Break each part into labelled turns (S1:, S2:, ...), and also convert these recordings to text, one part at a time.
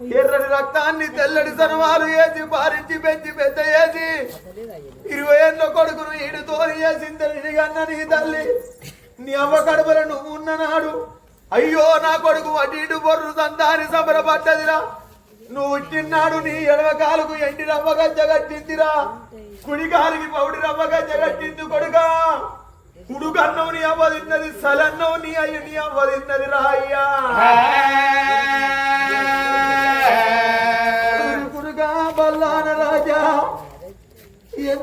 S1: ఎర్రని రక్తాన్ని తెల్లడి సనవాలు వేసి పారించి పెంచి పెద్ద వేసి ఇరవై ఏళ్ళ కొడుకును ఈడు తోలి వేసింది అన్న నీ తల్లి. నీ అవ్వ కడుపుల నువ్వు ఉన్ననాడు. అయ్యో నా కొడుకు అటు ఇటు బొర్రు తందాని సంబరపడ్డదిరా. నువ్వు పుట్టినాడు నీ ఎడవ కాలుకు ఎండి రవ్వగజ్జ కట్టిందిరా. కుడి కాలికి పౌడి రవ్వగజ్జ కట్టింది కొడుకా. ఉడుగన్నవు నీ అవ్వ తిన్నది సలన్నవు నీ అయ్యి నీ అవ్వ తిన్నది రా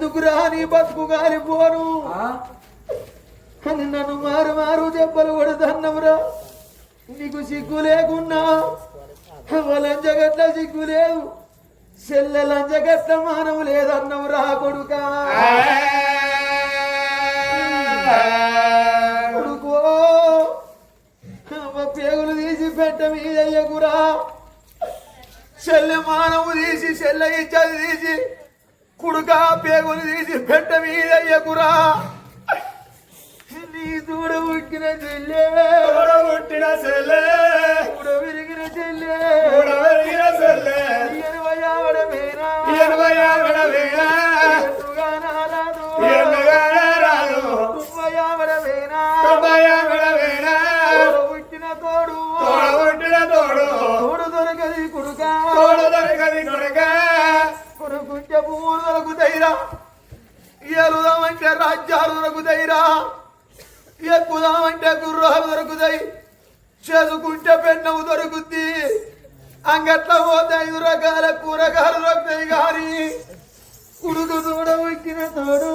S1: ఎందుకురా నీ బతుకు గాలిపోను అని నన్ను మారు మారు దెబ్బలు కొడుతున్నవురా నీకు సిగ్గు లేకున్నా? లంచగట్ల సిగ్గు లేదు చెల్లె లంచగట్ల మానవు లేదన్నవు రా కొడుకా. కొడుకో పేగులు తీసి పెట్ట మీదయ్యకురా చెల్లె మానవు తీసి చెల్లె ఇచ్చది తీసి కుడుక పేగులు తీసి పెట్ట మీదయ్యకురా నీ దూడ ఉక్కిన చెల్లె.
S2: పుట్టిన సెల్లే
S1: దూడ విరిగిన చెల్లె.
S2: ఉడవరిగిన సెల్లే
S1: ఎనభై ఆవిడ మీరా
S2: ఎనభై ఆవిడ
S1: దూడ ఉక్కిన తోడు
S2: పుట్టిన తోడు.
S1: తోడు దొరకది కుడుకా
S2: తోడ దొరకది కొడుక
S1: కొనుక్కుంటే భూములు దొరుకుతాయిరా. ఏలుదామంటే రాజ్యాలు దొరుకుతాయిరా. ఎక్కుదామంటే గుర్రాలు దొరుకుతాయి. చేసుకుంటే పెన్నవు దొరుకుద్ది. అంగట్ల పోతే ఐదు రకాల కూరగాయలు దొరుకుతాయి కానీ కుడుకు తోడు
S2: పుట్టిన తోడు.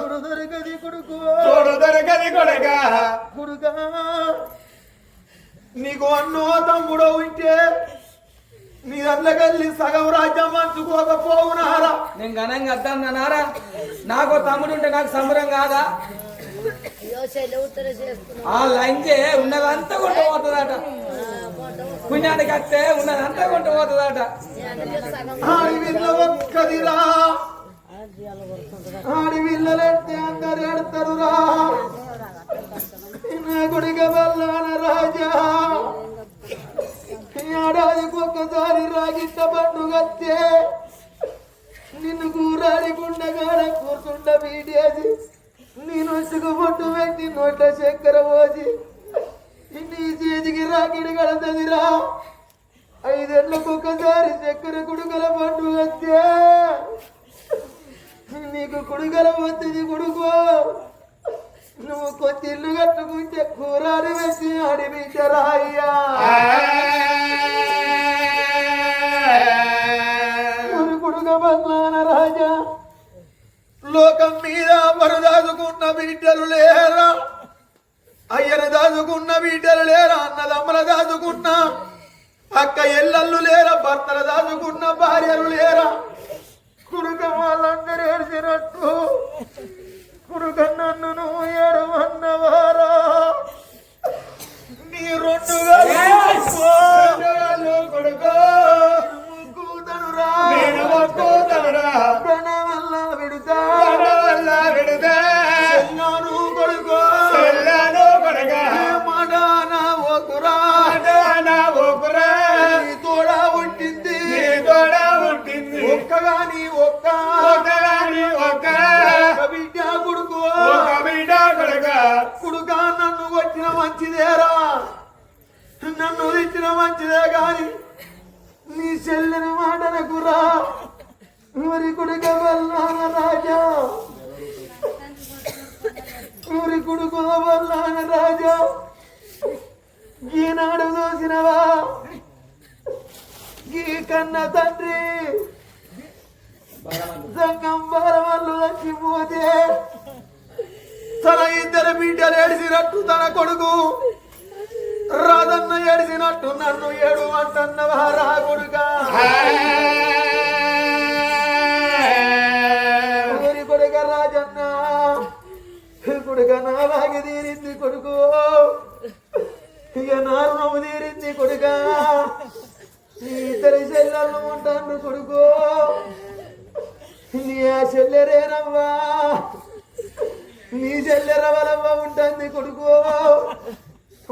S1: తోడు దొరకది కొడుకు.
S2: తోడ దొరకది కొడుక.
S1: కుడుక నీకు అన్నో తమ్ముడో ఉంటే నీ దాంట్లోకెళ్ళి సగం రాజ్యం మంచుకోకపోవునారా?
S3: నేను ఘనంగా అద్దన్నారా నాకు తమ్ముడు ఉంటే నాకు సంబరం కాదా? ఆ లంచే ఉన్నదంతా కొంట పోతుందట పుణ్యానికి వస్తే ఉన్నదంతా కొంట పోతుందట
S4: సగం
S1: ఆడి వీళ్ళ ఒక్కదిరా. ఆడి వీళ్ళెత్తే అందరు గుడిగ వల్లాన రాజా. ఏడాదికి ఒక్కసారి రాగిట్ట పండుగత్తే నిన్ను కూరాడి గుండగాడ కూర్చుండ వీడేది నీ నొచ్చుకు బొట్టు పెట్టి నోట్ల చక్కెర పోసి నీ చేతికి రాకిడి కడతదిరా. ఐదేళ్ళకు ఒకసారి చక్కెర కుడుకల పండుగ నీకు కుడుకల వస్తుంది కొడుకో. నువ్వు కొత్త ఇల్లు కట్టుకుంటే కూరాడి వేసి అడిపించరా అయ్యా కుడుక రాజా లోకం మీద మరు దాచుకున్న బిడ్డలు లేరా? అయ్యను దాచుకున్న బిడ్డలు లేరా? అన్నదమ్మల దాచుకున్న అక్క ఎల్లళ్ళు లేరా? భర్తలు దాచుకున్న భార్యలు లేరా? కుడుక వాళ్ళందరూ ఏడ్చినట్టు కుడుక నన్ను నువ్వు నన్ను మంచిదే గాని నీ చెల్లిన మాటలకు రా. మరి కొడుక వల్లాన రాజా. ఊరి కొడుకు వల్లాన రాజా. ఈనాడు చూసినవా? ఈ కన్న తండ్రి సంగం బాలవల్లు చచ్చిపోతే తన ఇద్దరు బిడ్డలు ఏడిసినట్టు తన కొడుకు రాదన్న ఏడిసినట్టు నన్ను ఏడు అంటన్నవా రా కొడుక ఊరి కొడుక రాజన్న కొడుక నాలాగే తీరింది కొడుకు. ఇక నా రుణము తీరింది కొడుక. నీ ఇద్దరి చెల్లెళ్ళు ఉంటాను కొడుకు. నీ ఆ చెల్లెరేనవ్వా నీ చెల్లెరవలవ్వ ఉంటుంది కొడుకు.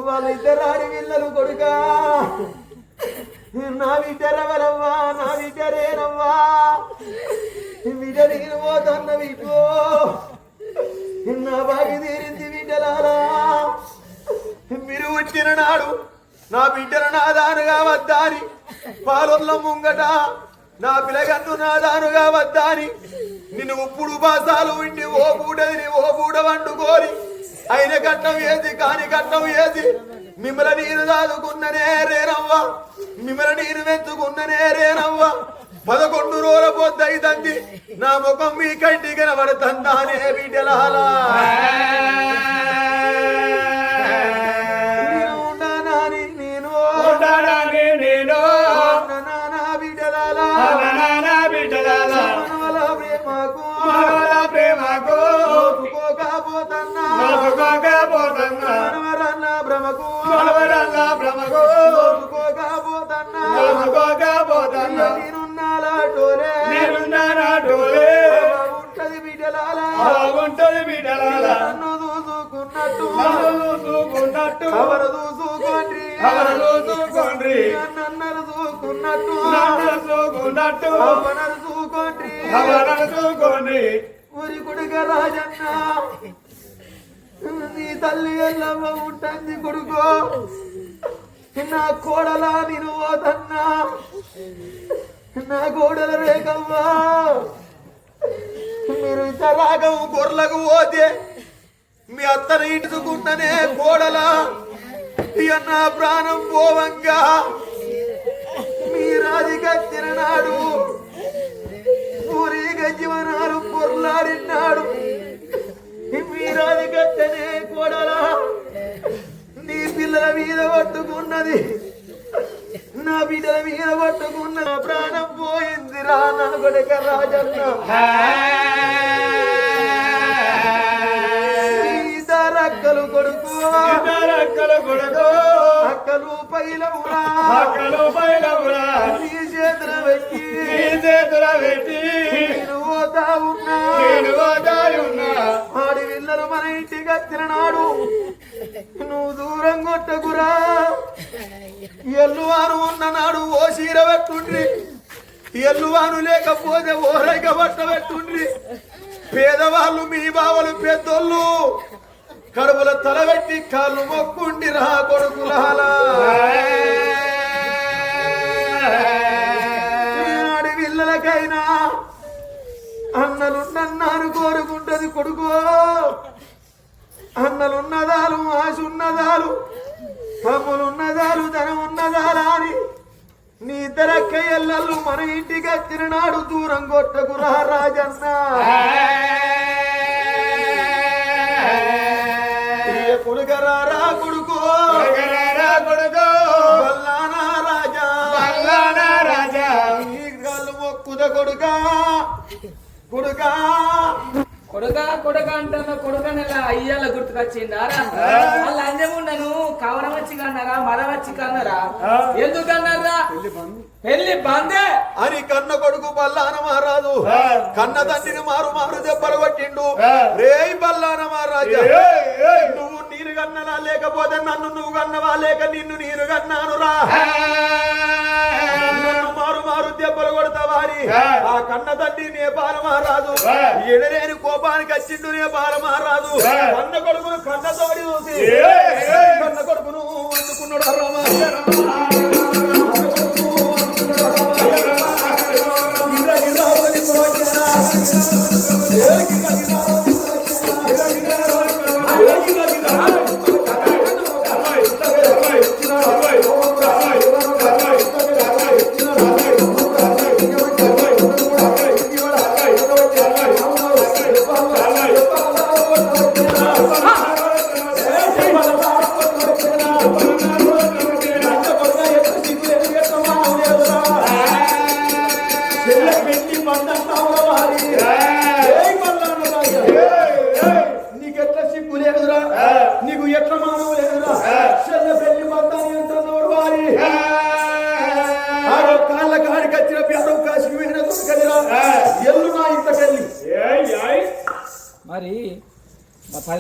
S1: వాళ్ళిద్దరు ఆడి పిల్లలు కొడుక. నా విటరవరవ్వా నా విటరేనవ్వా విట నేను పోతన్న నా బాగి తీరింది విటలారా మీరు వచ్చిన నాడు నా బిడ్డను నాదానుగా వద్దాని పాలొల్ల ముంగట నా పిలగన్ను నాదానుగా వద్దాని నిన్ను ఉప్పుడు బాసాలు ఉండి ఓ బూడని ఓ బూడ వండుకోరి. అయిన ఘట్టం ఏది కాని ఘట్టం ఏది? మిమ్మల్ని నేను దాదుకున్ననే రేనవ్వ మిమ్మల్ని నేను వెతుకున్ననే రేనవ్వ పదకొండు రోజుల పొద్దైతంది నా ముఖం మీ కంటి కనబడుతుందానే బిడ్డలాలా మనవరన్న భ్రమకు
S2: మనవరల్ల భ్రమకు
S1: ఒప్పుకోకపోతన్నా
S2: నలుసుకోకపోతున్నా
S1: నేనున్నాలాటోలే
S2: నేనున్నానా డోలే.
S1: ఉంటది బిడ్డలాలా
S2: బాగుంటది బిడ్డలాల
S1: నన్ను చూసుకున్నట్టు
S2: నన్ను చూసుకున్నట్టు
S1: ఎవరు చూసుకోండి
S2: ఎవరు చూసుకోండి
S1: నన్నరు చూసుకున్నట్టు
S2: నన్ను చూసుకున్నట్టు
S1: అవనరు చూసుకోండి
S2: ఎవరు చూసుకోండి
S1: ఊరి కొడుక రాజన్న. నీ తల్లి ఎల్లమ్మ ఉంటుంది కొడుకో. నా కోడలా నేను పోతన్నా నా కోడల రేఖమ్మా. మీరు ఇంత రాగం గొర్రెలకు పోతే మీ అత్తను ఇంటుకుంటనే కోడలా. ఇక నా ప్రాణం పోవంగా. మీ రాజుకత్తిన నాడు పూరి గజ్జమనాడు పొర్లాడినాడు. మీ రాజుకత్తనే కోడలా. నీ పిల్లల మీద పట్టుకున్నది. నా బిడ్డల మీద పట్టుకున్న ప్రాణం పోయింది రా నా కొడుక రాజన్న. రక్కలు కొడుకు.
S2: ఇద్దరు అక్కల కొడుకు.
S1: అక్కలు పైలవురా.
S2: అక్కలు బయలురా
S1: నీ చేతుల పెట్టి.
S2: నీ చేతుల పెట్టి.
S1: నేను పోతా ఉన్నా.
S2: నేను ఉన్నా
S1: పిల్లలు మన ఇంటికి వచ్చిన నాడు నువ్వు దూరం కొట్టకురా. ఎల్లువాను ఉన్న నాడు ఓ చీర పెట్టుండ్రి. ఎల్లువాను లేకపోతే ఓ రైక బట్ట పెట్టుండ్రి. పేదవాళ్ళు మీ బావలు పెద్దోళ్ళు కడుపుల తలబెట్టి కాళ్ళు మొక్కుండి రా కొడుకులాలా ఈనాడి పిల్లలకైనా అన్నలున్నన్నారు కోరుకుంటది కొడుకో. అన్నలున్నదాలు ఆశ ఉన్నదాలు తమ్ములున్నదాలు ధనం ఉన్నదాలా అని నీ ఇద్దరక్క ఎల్లలు మన ఇంటికి వచ్చిన నాడు దూరం కొట్టకు రా రాజన్న. ఇయ్య కొడుకరా రా కొడుకో.
S2: కొడుకరారా కొడుకు.
S1: వల్లానా రాజా.
S2: పల్లానా రాజా.
S1: కాళ్ళు మొక్కుద కొడుకా. కొడుకా.
S3: కొడుక కొడుక అంటున్న కొడుకనెలా అయ్యాల గుర్తుకొచ్చిందారా వాళ్ళ అంజముండను కవరం వచ్చి కన్నారా మర వచ్చి కన్నారా? ఎందుకన్నారా పెళ్ళి బందే.
S1: అని కన్న కొడుకు బల్లాన
S2: ఆ.
S1: కన్న తండ్రిని మారు మారు దెబ్బలు కొట్టిండు. రేయ్ బల్లాన
S2: ఏయ్.
S1: నువ్వు నీరు కన్నలా లేకపోతే నన్ను నువ్వు కన్నవా లేక నిన్ను నేను కన్నాను రా నన్ను మారు మారు దెబ్బలు కొడతావా అని
S2: ఆ.
S1: కన్న తండ్రి నే బాల మారాదు
S2: ఆ.
S1: ఎడలేని కోపానికి వచ్చిండు నే బాల మారాదు
S2: ఆ.
S1: కన్న కొడుకును కన్న తోడి చూసి. కన్న కొడుకును అందుకున్నాడు రామ.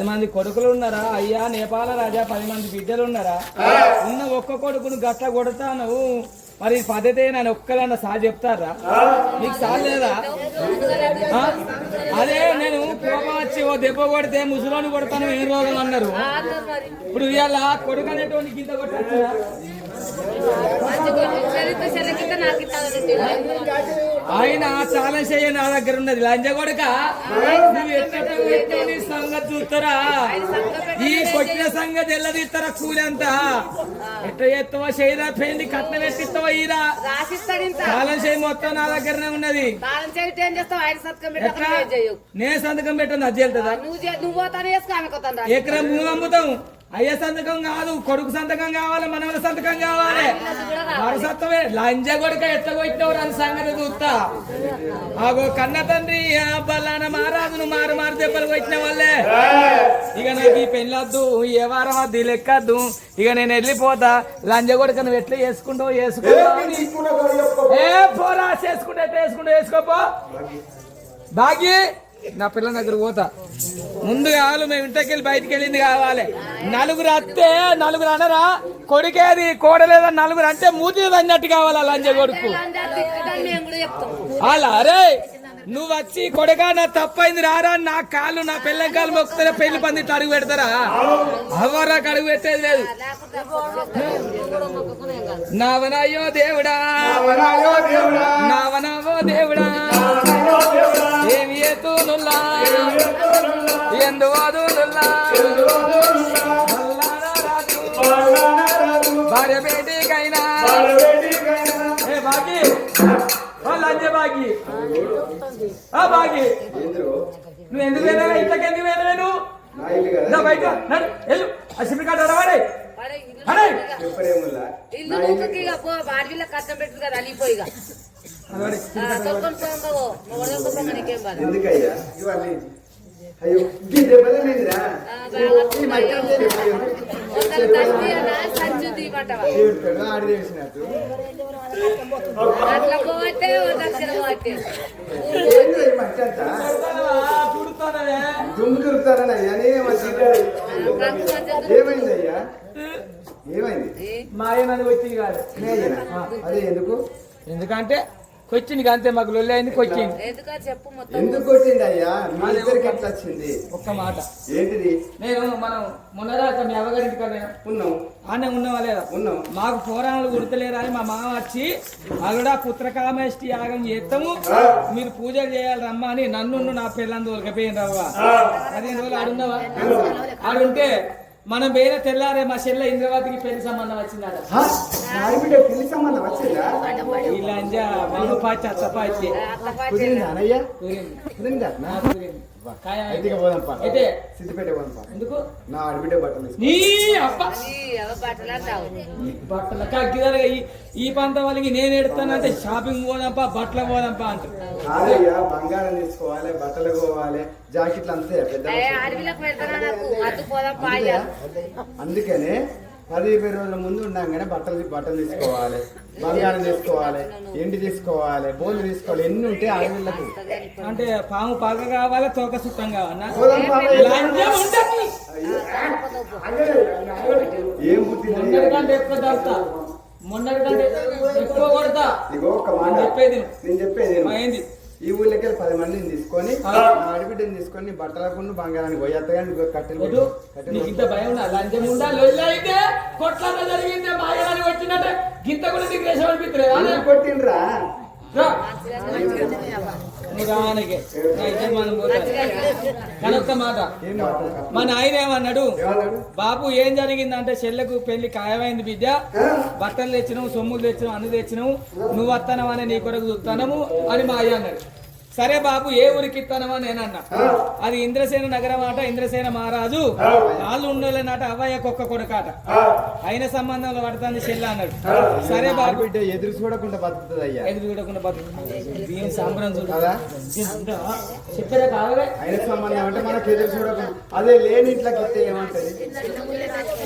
S3: పది మంది కొడుకులు ఉన్నారా? అయ్యా నేపాల రాజా పది మంది బిడ్డలు ఉన్నారా? ఉన్న ఒక్క కొడుకును గట్ల కొడతాను. మరి పద్ధతి నన్ను ఒక్కలన్న సార్ చెప్తారా? నీకు సార్ లేదా? అదే నేను కోపం వచ్చి ఓ దెబ్బ కొడితే ముసలోని కొడతాను ఏం రోజులు అన్నారు? ఇప్పుడు ఇవాళ కొడుకు అనేటువంటి గింత కొట్టచ్చునా ఆయన చాలా చేయ నా దగ్గర ఉన్నది. లంజ కొడుక నువ్వు ఎట్లా నీ సంగతి చూస్తారా ఈ కొట్టిన సంగతి ఎల్లదిస్తారా కూలంతా ఎట్లా చేస్తావా చేయరా? పెళ్ళి కట్నం ఎట్టిస్తావా ఈరా కాలం చేయి మొత్తం నా దగ్గరనే ఉన్నది.
S5: ఆయన సత్కం
S3: ఎట్లా?
S5: పెట్టకుండా చేయవు
S3: నే సంతకం పెట్టండి అది వెళ్తుందా ఎకరం భూమి అమ్ముతాం. అయ్య సంతకం కాదు కొడుకు సంతకం కావాలి మనవల సంతకం కావాలి. వారసత్వమే. లంజ కొడుక ఎట్లా కొట్టినవు అని సంగతి చూస్తా. ఆగో కన్న తండ్రి ఆ బల్లాన మారాజును మారు మారు దెబ్బలు కొట్టిన వాళ్ళే. ఇక నాకు ఈ పెళ్ళొద్దు ఏ వారం అది లెక్కద్దు ఇక నేను వెళ్ళిపోతా. లంజ కొడుక నువ్వు ఎట్లా చేసుకుంటావు చేసుకుంటావు ఏ పోరా చేసుకుంటే చేసుకుంటావు వేసుకోపో. బాగి నా పిల్లల దగ్గర పోతా. ముందు కావాలి మేము ఇంటికి వెళ్ళి బయటికి వెళ్ళింది కావాలి. నలుగురు అత్తే నలుగురు అనరా కొడుకేది కోడలేదా నలుగురు అంటే మూతి అన్నట్టు కావాలి లంజ కొడుకు.
S5: మేము కూడా చెప్తాం.
S3: అలా అరే నువ్వు వచ్చి కొడగా నా తప్పైంది రారా. నా కాళ్ళు నా పిల్లం కాళ్ళు మొక్కుతారా పెళ్ళి పంది అడుగు పెడతారా? అవ్వరాకు అడుగు పెట్టేది లేదు. నావనయ్యో దేవుడా.
S6: నావనావో దేవుడా.
S3: దేవుడా ఏమి ఎత్తునుల్లా ఎందు భార్య బేటీకైనా బాగి వాళ్ళ లంజ బాగి ఆ బాగి. నువ్వు ఎందుకు వెళ్ళావు ఇంట్లోకి ఎందుకు వెళ్ళావు నువ్వు బయట. నడు, వెళ్ళు. ఆ సిమ్ కార్డు అడవాడే
S5: వాడే ఇల్లు పో కష్టం పెట్టు కదా తొక్కని పోంగో నీకేం బాధ?
S2: ఎందుకయ్యా? ఇవాళ అయ్యో ఈ
S5: అట్లా పోతే దక్షిణ పోతే.
S2: దుమ్ము ఏమైందయ్యా? ఏమైంది?
S3: మా ఆయన వచ్చింది కాదు?
S2: అదే ఎందుకు?
S3: ఎందుకంటే కొచ్చింది అంతే మాకు లొల్లి అయింది కొచ్చింది
S5: ఎందుకా చెప్పు మొత్తం
S2: ఎందుకు కొట్టింది అయ్యా మీ ఎట్లా వచ్చింది?
S3: ఒక్క మాట.
S2: ఏంటిది?
S3: నేను మనం మొన్నదాకా మీ అవ్వగారింటి కదా
S2: ఉన్నాం
S3: ఆనే ఉన్నావా లేదా?
S2: ఉన్నాం
S3: మాకు పోరాణాలు గుర్తులేరా అని మా మామ వచ్చి అల్లుడా పుత్రకామేష్టి యాగం చేస్తాము. మీరు పూజలు చేయాలి రమ్మా అని నన్ను నా పిల్లని తోలకపోయింది రవ్వ అదే రోజులు ఆడున్నావా? ఆడుంటే మనం వేరే తెల్లారే మా చెల్లె ఇంద్రవతికి పెళ్ళి సంబంధం వచ్చిందట.
S2: పెళ్ళి సంబంధం వచ్చిందా?
S3: ఈ లంజ మగపాచి అత్తపాచి
S2: అయితే పోదాంపా
S3: ఎందుకు?
S2: నా బట్టలు.
S3: నీ అప్ప కగ్గిదారుగా ఈ ఈ పంత వాళ్ళకి నేను ఎడతానంటే షాపింగ్ పోదాంపా బట్టలు పోదాంపా అంటారు.
S2: కాదయ్యా బంగారం తీసుకోవాలి బట్టలు పోవాలి జాకెట్లు అంతే పెద్ద
S5: ఏ అడవిలకు పెడతానా నాకు. అద్దు పోదాం పాయ
S2: అందుకనే పది ఇరవై రోజుల ముందు ఉండంగానే బట్టలు బట్టలు తీసుకోవాలి బంగారం తీసుకోవాలి ఎండి తీసుకోవాలి బోన్లు తీసుకోవాలి ఎన్ని ఉంటాయి ఆడపిల్లకు
S3: అంటే పాము పాక కావాలా తోక సుట్టం కావాలా.
S2: ఏం బుద్ధి.
S3: మొన్నటికంటే ఎక్కువ దొరుకుతా మొన్నటికంటే ఎక్కువ కొడతా.
S2: ఇగో ఒక మాట.
S3: నేను చెప్పేది.
S2: నేను చెప్పేది ఈ ఊళ్ళకి వెళ్ళి పది మందిని తీసుకొని ఆడబిడ్డని తీసుకొని బట్టలకు బంగారానికి పోయి అత్తగాని కట్టెలు.
S3: ఇంత భయం లంచం ఉందా? లొల్లి అయితే కొట్లాట జరిగిందే మాయగాని వచ్చినట్టే గింత కూడా నీకు దేశం అనిపిస్తలేదా
S2: ఎందుకు కొట్టిండ్రా?
S3: రా. నువ్వు రావానికి. నా ఇద్దరు మనం పోతాం. కానీ ఒక్క మాట
S2: ఏం మాట
S3: మా నాయన ఏమన్నాడు బాబు ఏం జరిగిందంటే చెల్లెకు పెళ్ళి ఖాయమైంది బిడ్డ బట్టలు తెచ్చినావు సొమ్ములు తెచ్చినావు అన్ని తెచ్చినావు నువ్వు వస్తానవా అని నీ కొరకు చూస్తానము అని మా అయ్య అన్నాడు సరే బాబు ఏ ఊరికి ఇస్తానమా నేనన్నా? అది ఇంద్రసేన నగరం ఆట ఇంద్రసేన మహారాజు. వాళ్ళు ఉండలేనట అవ్వయ్య కుక్క కొడుకాట. అయిన సంబంధంలో పడుతుంది చెల్లె అన్నాడు. సరే బాబు.
S2: ఎదురు చూడకుండా బతుకుతుంది అయ్యా.
S3: ఎదురు చూడకుండా బతుకు దీని సాంబ్రం చూడు.
S2: కదా?
S3: చెప్పారా కావే
S2: అయిన సంబంధం అంటే మనకు ఎదురు చూడకుండా. అదే లేని ఇంట్లోకి ఇస్తే ఏమంటది?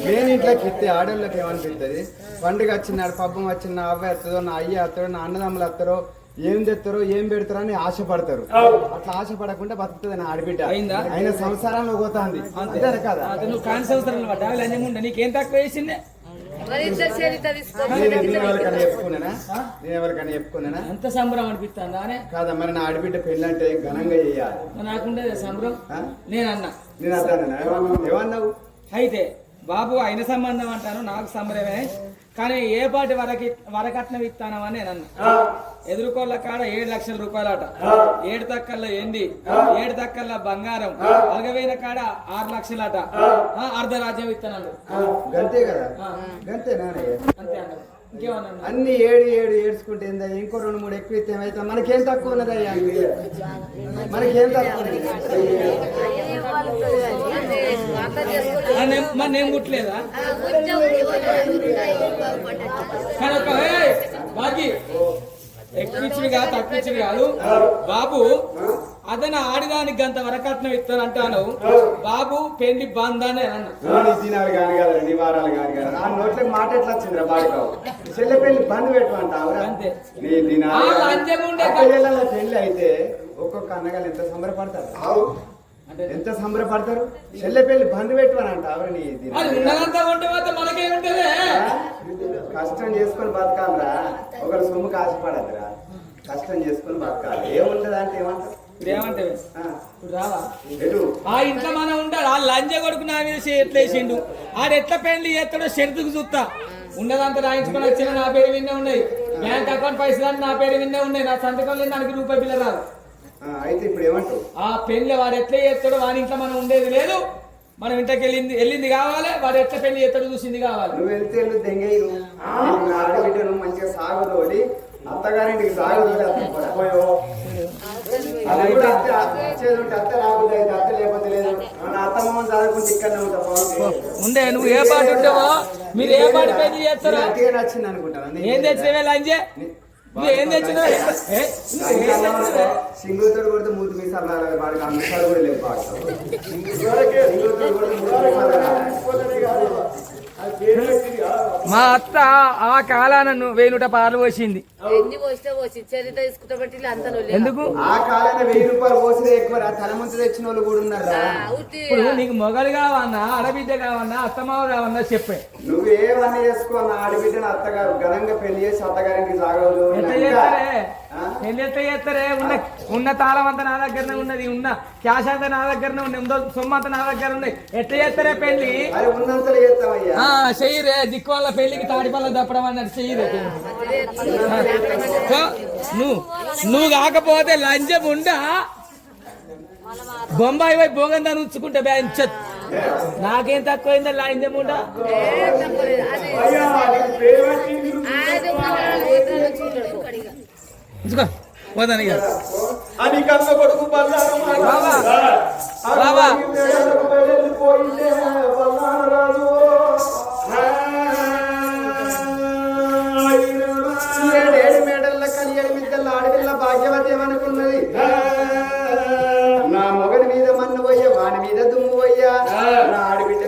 S2: లేని ఇంట్లోకి ఇస్తే ఆడోళ్ళకి ఏమనిపిస్తుంది పండుగ వచ్చినాడు పబ్బం వచ్చిన అవ్వ ఎత్తదో నా అయ్య ఎత్తడో నా అన్నదమ్ములు ఎత్తారో ఏం తెస్తారో ఏం పెడతారో అని ఆశపడతారు. అట్లా ఆశపడకుండా బతుకుతుంది నా ఆడబిడ్డ.
S3: అయిందా?
S2: అయిన సంసారంలో పోతాంది. అంతే. కదా?
S3: అది నువ్వు కాని సంవత్సరాలు పడ్డా లంజముండ నీకేం తక్కువ వేసిందే ఎంత సంబరం అనిపిస్తుందా అనే?
S2: కాదా మరి నా ఆడబిడ్డ పెళ్ళి అంటే ఘనంగా చేయాలి.
S3: నాకుండేది సంబరం?
S2: ఆ?
S3: నేను అన్నా
S2: నేను అన్నాను? ఏమన్నావు
S3: అయితే బాబు అయిన సంబంధం అంటాను నాకు సంబరమే. కానీ ఏ పాటి వరకి వరకట్నం ఇస్తానమని నేను అన్నా. ఎదుర్కోళ్ళ కాడ ఏడు లక్షల రూపాయలట. ఏడు తక్కల్లో ఎండి ఏడు తక్కల్లో బంగారం అలగవేన కాడ ఆరు లక్షలట. ఆ, అర్ధరాజ్యం ఇస్తాను
S2: గంతే కదా?
S3: అంతే ఇంకేమన్నా
S2: అన్ని ఏడు ఏడు ఏడ్చుకుంటే ఏందా ఇంకో రెండు మూడు ఎక్కువ ఇస్తే ఏమైతే మనకేం తక్కువ ఉన్నదయ్యా మనకేం తక్కువ
S3: ఒక ఏయ్, బాకీ. ఎక్కువ కాదు తక్కువ కాదు. బాబు అతను ఆడిదానికి గంత వరకట్నం ఇస్తానంటాను బాబు పెళ్ళి బంధాన్ని అన్న
S2: దినాలు కాని కదా నీ వారాలు కాని కదా. ఆ నోట్లకు మాట ఎట్లా వచ్చిందిరా బాడుకావు? చెల్లె పెళ్ళి బంద్ పెట్టమంటావురా?
S3: అంతే.
S2: నీ దినాలు పెళ్ళి అయితే ఒక్కొక్క అన్నగారు ఎంత సంబరపడతారు?
S3: అంటే
S2: ఎంత సంబరపడతారు? చెల్లె పెళ్ళి బంద్ పెట్టమని అంటావురా నీ కష్టం చేసుకొని బతకాలరా. ఒకరి సొమ్ము కాసిపడదురా కష్టం చేసుకొని బతకాలి. ఏముంటది అంటే ఏమంటారు ఆ,
S3: ఇప్పుడు రావా?
S2: ఎటు?
S3: ఆ ఇంట్లో మనం ఉంటాడు ఆ లంజ కొడుకు నా మీద చేట్లేసిండు ఆడు ఎట్లా పెళ్ళి చేస్తాడో షెడ్తుకు చూస్తా. ఉన్నదంతా రాయించుకొని వచ్చిన నా పేరు విన్నే ఉన్నాయి. బ్యాంక్ అకౌంట్ పైసలు అన్ని నా పేరు విన్నే ఉన్నాయి. నా సంతకం లేదు నాకు రూపాయి బిల్ల రాదు.
S2: ఆ, అయితే ఇప్పుడు ఏమంటావు?
S3: ఆ పెళ్ళి వాడు ఎట్లా చేస్తాడో వాడి ఇంట్లో మనం ఉండేది లేదు. మనం ఇంటికి వెళ్ళింది వెళ్ళింది కావాలి వాడు ఎట్లా పెళ్ళి చేస్తాడో చూసింది కావాలి.
S2: నువ్వు వెళ్తే ఆడబిడ్డను మంచిగా సాగుతోడి అత్తగారింటికి సాగుతోడి అత్త
S3: ఉండే నువ్వు ఏ పాట ఉంటావో మీరు ఏ పాట పెళ్ళి చేస్తారో?
S2: అట్టిగా నచ్చింది అనుకుంటాను
S3: ఏం తెచ్చినవే లంజే? నువ్వు ఏం తెచ్చినావు?
S2: సింగులతో కొడితే మీసాలు రాలేదు వాడికి కూడా పాడతావు
S3: మా అత్త ఆ కాలాన వేణుట పాలు పోసింది. ఎందుకు?
S2: ఆ కాలంలో వెయ్యి రూపాయలు పోసితే ఎక్కువ రా తల ముందు తెచ్చిన వాళ్ళు కూడా ఉన్నారు
S3: ఇప్పుడు నీకు మొగలు కావన్నా ఆడబిడ్డ కావన్నా అత్తమావ కావన్నా చెప్పే.
S2: నువ్వు ఏమన్నా చేసుకో నా ఆడబిడ్డను అత్తగారు ఘనంగా పెళ్ళి చేసి అత్తగారికి సాగదు
S3: ఎట్లా చేస్తారే ఉన్న ఉన్న తాళం అంతా నా దగ్గరనే ఉన్నది ఉన్న క్యాష్ అంతా నా దగ్గరనే ఉంది సొమ్ము అంతా నా దగ్గర ఉంది ఎట్లా చేస్తారే పెళ్ళి
S2: అది ఉన్నంతలో చేస్తామయ్యా
S3: ఆ చెయ్యరే దిక్కు వాళ్ళ పెళ్ళికి తాడిపల్ల తప్పడం అన్నట్టు చెయ్యరే. నువ్వు నువ్వు కాకపోతే లంచం ఉండా? బొంబాయి పోయి భోగందాన్ని ఉంచుకుంటే బ్యాంచ్ నాకేం తక్కువైందా లంచం ఉండా? ఉంచుకో పోదాను
S1: అని కన్న కొడుకు బల్లారు
S3: బాబా
S1: పోయిందే బల్లారు రాజు
S2: ఏడేడు మేడల్ల కలియడి మిద్దల్ల ఆడపిల్ల భాగ్యవతి ఏమనుకున్నది? నా మొగడి మీద మన్ను పోయ్యా వాని మీద దుమ్ము పోయ్యా నా ఆడబిడ్డ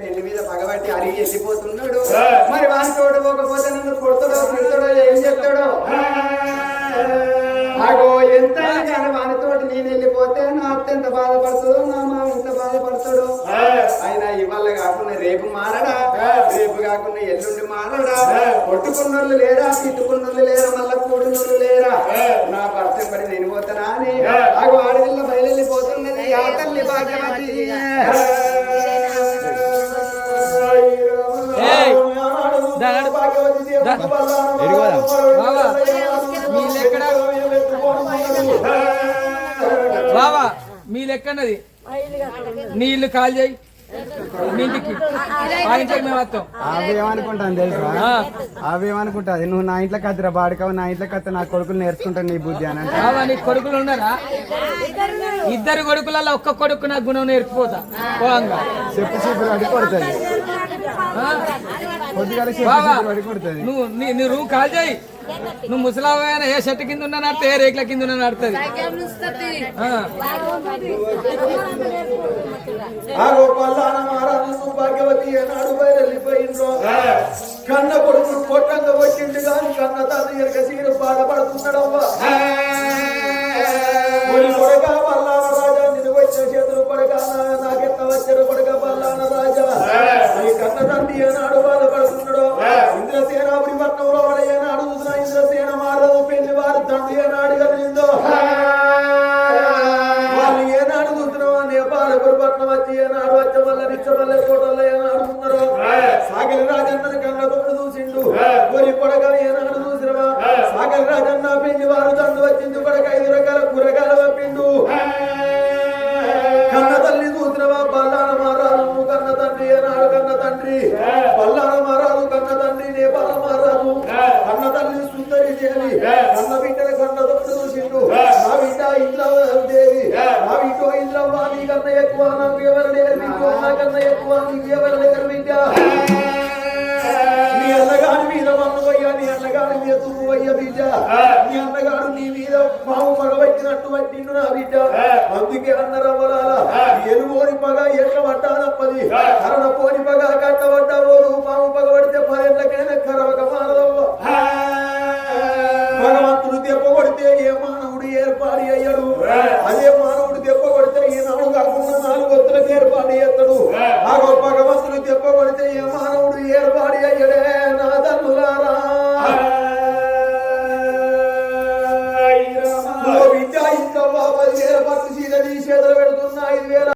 S2: పెళ్ళి మీద పగబట్టి అరిగి వెళ్ళిపోతున్నాడు మరి వాని తోడు పోకపోతే నన్ను కొడతాడో తిడతాడో ఏం చెప్తాడో అగో ఎంత వానితో వాని తోటి నేను వెళ్ళిపోతే నా అత్త ఎంత బాధపడుతుందో నా మామ ఎంత బాధపడతాడో. అయినా ఇవాళ కాకుండా రేపు మారడా? రేపు కాకుండా ఎల్లుండి మారడా? కొట్టుకున్నోళ్ళు లేరా తిట్టుకున్నోళ్ళు లేరా మళ్ళా కూడినోళ్ళు లేరా? నా భర్త పడి నేను పోతానా అని? అగో ఆడవిల్ల బయలు ఆ
S3: బాబా మీ లెక్కన్నది నీళ్ళు కాల్ చేయి. మీ ఇంటికి. ఆ ఇంటికి మేము వస్తాం.
S2: అవి ఏమనుకుంటాను తెలుసా?
S3: ఆ,
S2: అవి ఏమనుకుంటాది? నువ్వు నా ఇంట్లో కత్తిరా బాడుకావు నా ఇంట్లో కత్తి నా కొడుకులు నేర్చుకుంటాను నీ బుద్ధి అని
S3: బాబా నీ కొడుకులు ఉన్నారా? ఇద్దరు కొడుకులలో ఒక్క కొడుకు నా గుణం పోంగా.
S2: చెప్పు చెప్పు అడి కొడుతుంది.
S3: నువ్వు నీ రూమ్ కాల్ చేయి. నువ్వు ముసలావైనా ఏ షర్ట్ కింద ఉన్నా నడితే ఏ రేట్ల కింద ఉన్నా నడుతుంది
S1: కన్న కొడుకు కొట్టంగ వచ్చిండు గాని కన్న తాత ఎరక సీరు బాధపడుతున్నాడవ్వా కొడక బల్లాన రాజా నిన్ను వచ్చిన చేతులు కొడక నాకెత్త వచ్చిన కొడక బల్లాన రాజా. ఈ కన్న తండ్రి ఏనాడు బాధపడుతున్నాడో ఇంద్రసేనాపురి పట్నంలో వాడు ఏనాడు చూసిన ఇంద్రసేన మారదు పెళ్ళి వారి తండ్రి ఏనాడు కలిగిందో వాళ్ళు ఏనాడు చూసిన పట్నం వచ్చి ఏనాడు వచ్చే వల్ల నిత్యమల్లె నీ అన్నగారి మీద మన్నువయ్యా నీ అన్నగారి మీద తుమ్మువయ్య బిడ్డ. నీ అన్నగారు నీ మీద పాము పగబట్టినట్టు పట్టిండు నా బిడ్డ. అందుకే అన్నరవ్వరాల ఎలుగోని పగ ఎట్ల పట్టాలప్పది కరణ పోని పగ కట్టబడ్డ ఓరు పాము పగబడితే పదేళ్ళకైనా కరవక మారదవ్వ? భగవంతుడు దెబ్బ కొడితే ఏ మానవుడు ఏర్పాటు అయ్యాడు? అదే మానవుడు కాకుండా నాలుగు వత్తులకు ఏర్పాటు చేస్తాడు. ఆ. గొప్ప భగవంతుడు చెప్పబడితే ఏ మానవుడు ఏర్పాటు అయ్యడే నా తల్లులారా విద్యా ఇంకా బాబా ఏర్పాటు పట్టు చీర నీ చేతులు పెడుతున్నా ఐదు వేల